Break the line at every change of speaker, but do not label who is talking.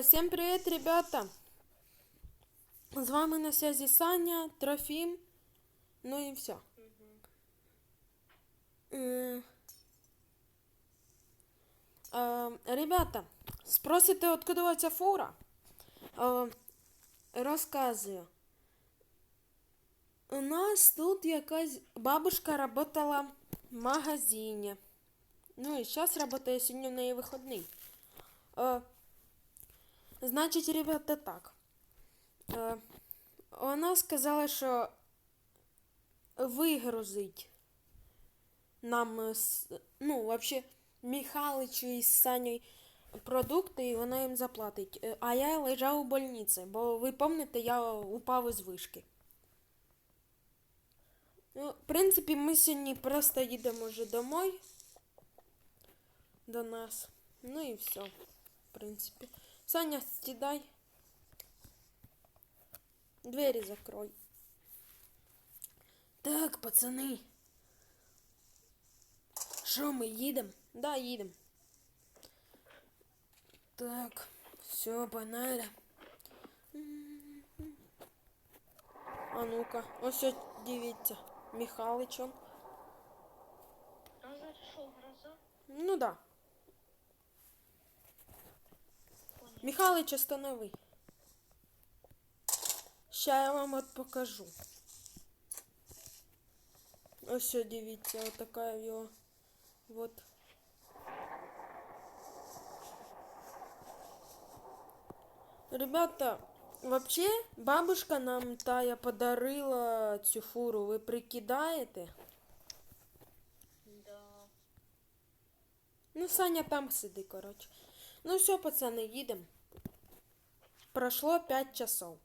Всем привет, ребята! З вами на связи Саня, Трофим, ну і все. Е, е, Ребята, спросите, откуда у ця фура? Е, Розказую. У нас тут якась бабушка работала в магазині. Ну і зараз працює сьогодні в неї вихідний. Значить, ребята, так. Е, Вона сказала, що вигрузить нам, ну, вообще, Михаличу і Саню продукти, і вона їм заплатить. Е, А я лежав у больниці, бо ви пам'ятаєте, я упав із вишки. Ну, в принципі, ми сьогодні просто їдемо вже домой до нас. Ну і все, в принципі. Саня, стідай. Двері закрой. Так, пацани. Що, ми їдемо? Да, їдемо. Так, все, погнали. А ну-ка, ось ось дивіться. Михалич он.
А зараз що, гроза?
Ну да. Михалич, останови. Ща я вам от покажу. Ось дивіться, от така його. Вот. Ребята, вообще бабушка нам тая подарила цю фуру. Ви прикидаєте?
Да.
Ну, Саня там сиди, коротше. Ну все, пацаны, їдемо. Прошло 5 часов.